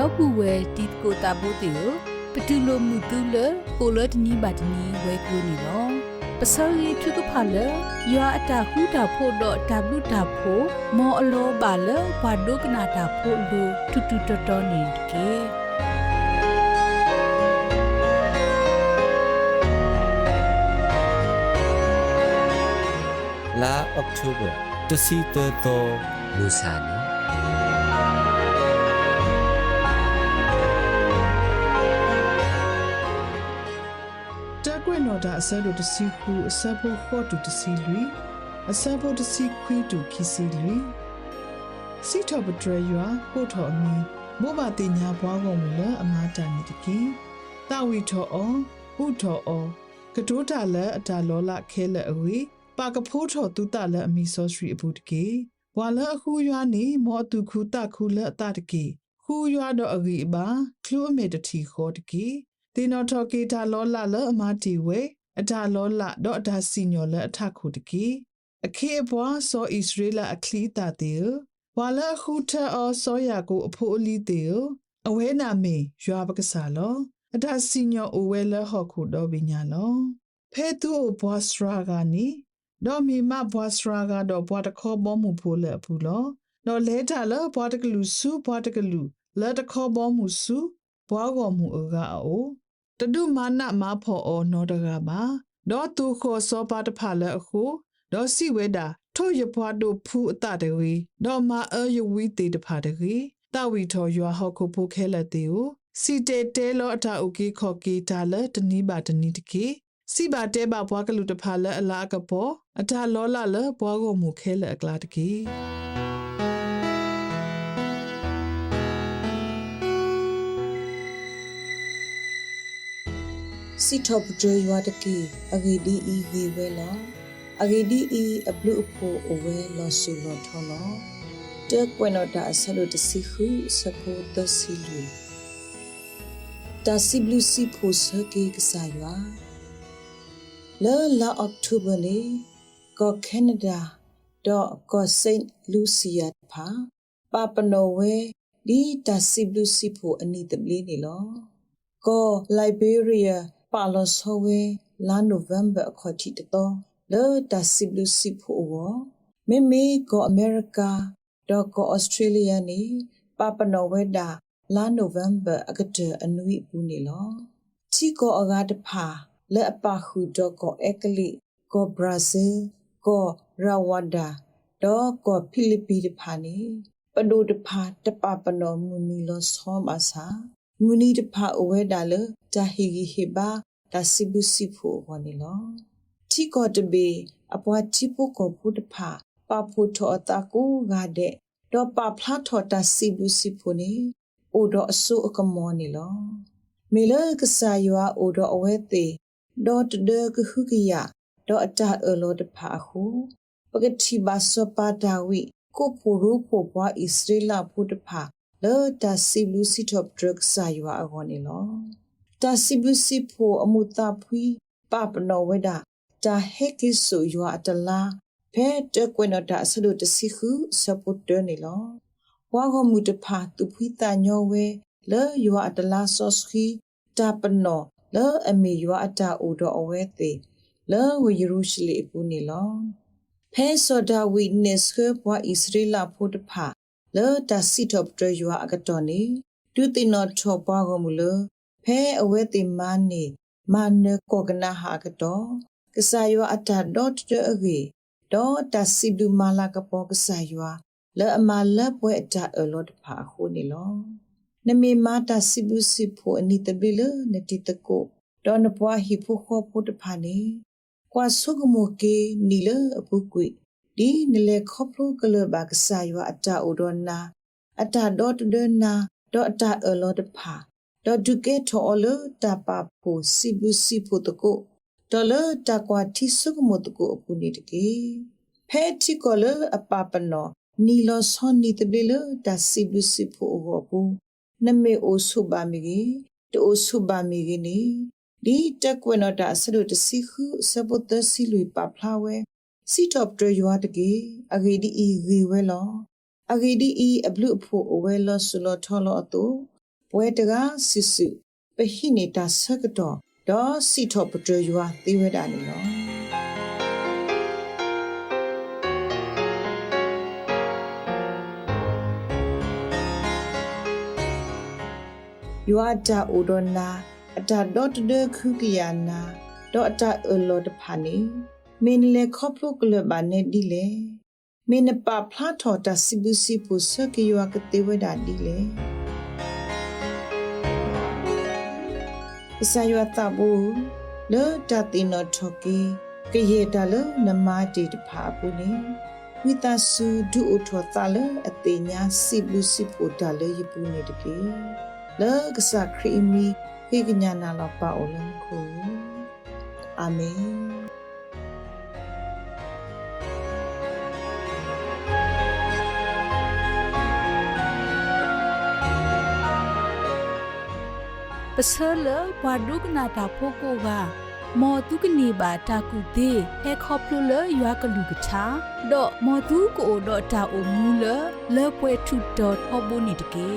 လောပူဝဲတီကိုတာဘိုတေကိုပတူလိုမှုတူလကိုလဒနီဘာဒနီဝဲကလိုနီလောပစောရီထုကဖာလယွာအတာခုတာဖို့တော့တဘလူတာဖို့မောအလောပါလဘာဒုကနာတာဖို့လူတူတူတော်တော်နေကေ la october to see the to musani တက်ကွေနော် တာအစဲလိုတစီခုအစဖို့ခေါ်တူတစီလူအစဖို့တစီခွေးတူခီစီလူစီထောပထရယွာပို့ထော်အမီဘောဘာတင်ညာဘွားကုန်မူလအမားတန်နေတကင်တာဝီထော်အောဥထော်အောကတိုးတာလက်အတာလောလခဲလက်အဝေးပါကဖိုးထော်တူတာလက်အမီဆော့စရီအဘူးတကေဘွာလအခုရွာနေမောတူခုတခုလက်အတာတကေခူရွာတော့အဂီပါခလူအမေတတီခေါ်တကေ တေနော်ထော်ကေတာလောလလအမားတီဝဲအတာလောလတော့အတာစီညောလက်အထခုတကေအခေအဘွားဆောဣသရေလအခလီတာတေဝါလခုထအောဆောယာကိုအဖိုးအလီတေအဝဲနာမေရွာပကစားလောအတာစီညောအဝဲလဟော့ခုတော့ပညာလောဖဲသူ့ဘွားစရာကနီဒေါ်မီမဘွားစရာကတော့ဘွားတခေါ်ဘောမှုဖိုးလက်ဘူးလောတော့လဲတာလဘွားတကလူစုဘွားတကလူလက်တခေါ်ဘောမှုစု ဘွားကောမှုအကအိုတဒုမာနမဖော်အောနောတကပါတော့သူခေါ်စောပါတဖလက်အခုတော့စီဝဲတာထို့ရပွားတို့ဖူးအတတဝီတော့မအယဝီတေတဖာတကြီးတဝီထော်ရွာဟောက်ခုဖိုးခဲလက်တေကိုစီတေတဲလောအတာအိုကေခေါ်ကေတာလတနီးပါတနီးတကေစီပါတဲပါဘွားကလူတဖာလက်အလားကပေါ်အတာလောလလဘွားကိုမူခဲလက်အကလာတကေ စီထောပဒရရွာတကေအဂေဒီအီဂေဝဲလောအဂေဒီအီအဘလူအဖိုအဝဲလောဆူလောထောလောတဲကွနတာဆလုတစီခုစပိုတစီလူတာစီဘလူစီဖိုစကေကစားရွာလဲလာအောက်တိုဘာလေကောကနေဒါတော့ကောစိန့်လူစီယာဖာပါပနိုဝဲဒီတာစီဘလူစီဖိုအနီတပလေးနေလောကောလိုက်ဘေးရီးယား ပါလဆဝေလာနိုဗ ెంబ အခေါ်တီတော့လေဒါစီဘလူးစီဖိုဝမေမေကောအမေရိကာဒေါ်ကောဩစတြေးလျနေပပနောဝေတာလာနိုဗ ెంబ အကတအနွိဘူးနေလောချီကောအကားတဖာလက်အပါဟုဒေါ်ကောအက်ကလိကောဘရာဇီးကောရဝန္ဒာဒေါ်ကောဖိလစ်ပီတဖာနေပဒိုတဖာတပပနောမူနီလောဆောမဆာ မူနီတဖာအဝဲတာလတာဟီဂီဟေဘာတာစီဘူစီဖိုဝနီလောတီကောတဘေအပွားတီပုကောပုတဖာပဖူထောတာကူဂါတဲ့တော့ပဖလာထောတာစီဘူစီဖိုနေအိုတော့အဆုအကမောနေလောမေလကဆာယောအိုတော့အဝဲသေးဒေါ်တဒကခုကရဒေါ်အတာအလောတဖာဟုပကတိဘာစပါတာဝိကိုဖူရူဖို့ဘွားဣစရေလဖုတဖာ လောတာစီလူစီတော့ဒရက်ဆာယောအကောနေလောတာစီဘူစီဖို့အမှုတာဖွီပပနောဝဒတာဟေကိဆူယောအတလာဖဲတကွနတာဆလုတစီခုစပုတ်တနေလောဝါဂမှုတဖာသူဖွီတာညောဝဲလေယောအတလာဆော့စခီတာပနောလေအမီယောအတာအိုတော်အဝဲသေးလေဝယေရုရှလေပူနေလောဖဲဆောဒဝိနစ်ခေဘွာဣစရေလဖို့တဖာ လေတာစီတော့တယောအကတော်နေဒုတိနောထောပွားကမူလဖဲအဝဲတိမနေမာနကောကနာဟာကတော့ကဆာယောအတာဒေါတ်တအဂေဒေါ်တာစီဒူမာလာကပေါ်ကဆာယောလဲအမလပွဲအတာအလောတဖာခုနေလောနမေမာတာစီဘူစီဖိုအနိတဘီလနတိတကိုဒေါ်နပွားဟီဖိုခောပုတဖာနေကွာဆုကမိုကေနီလအပုကွေ ဒီနလေခောဖလိုကလဘကဆာယောအတာအိုဒေါ်နာအတာဒေါ်တဒနာဒေါ်အတာအလောတဖာဒေါ်ဒုကေထောအလတပပိုစီဘူစီဖိုတကိုဒေါ်လတကွာတိဆုကမိုတကိုအပူနေတကေဖဲတိကောလအပပနောနီလောဆွန်နီတဘလတစီဘူစီဖိုဘောပူနမေအိုဆုပါမီကြီးတိုဆုပါမီကြီးနီဒီတက်ကွနတာဆလုတစီခုစပုတ်တစီလူပပလာဝဲ စီတော့ဒရယွာတကေအဂေဒီအီဂီဝဲလောအဂေဒီအီအဘလူအဖို့အဝဲလောဆူလောထောလောအတူဘွဲတကားစစ်စုပဟိနေတာဆကတော့ဒေါ်စီထောပတရယွာသေဝဒနီနော်ယွာတာအိုဒနာအတာဒေါတ်ဒခုကီယာနာဒေါ်အတာအလောတဖာနီ မင်းလေခေါပလုကလဘာနေဒီလေမင်းပဖလာထောတာစီဘူစီပူဆကီယွာကတေဝဒဒီလေပစယဝတဘူလောတတိနောထောကေကရေတလနမတိတဖာပုနေဝိတဆုဒုဥထောတလအတိညာစိဘုစိပိုတလယပုနေတကေလောကစခရီမီခေကညာနာလပါအလံခုအာမင် ပစလဘွာဒုကနာတာဖိုကိုကမော်တုကနေပါတာကူသေးဟဲခေါပလူလရွာကလူကချာဒေါ်မော်တုကိုဒေါ်တာအိုမူလလေပွဲထုဒေါ်ဟဘုန်နီတကေ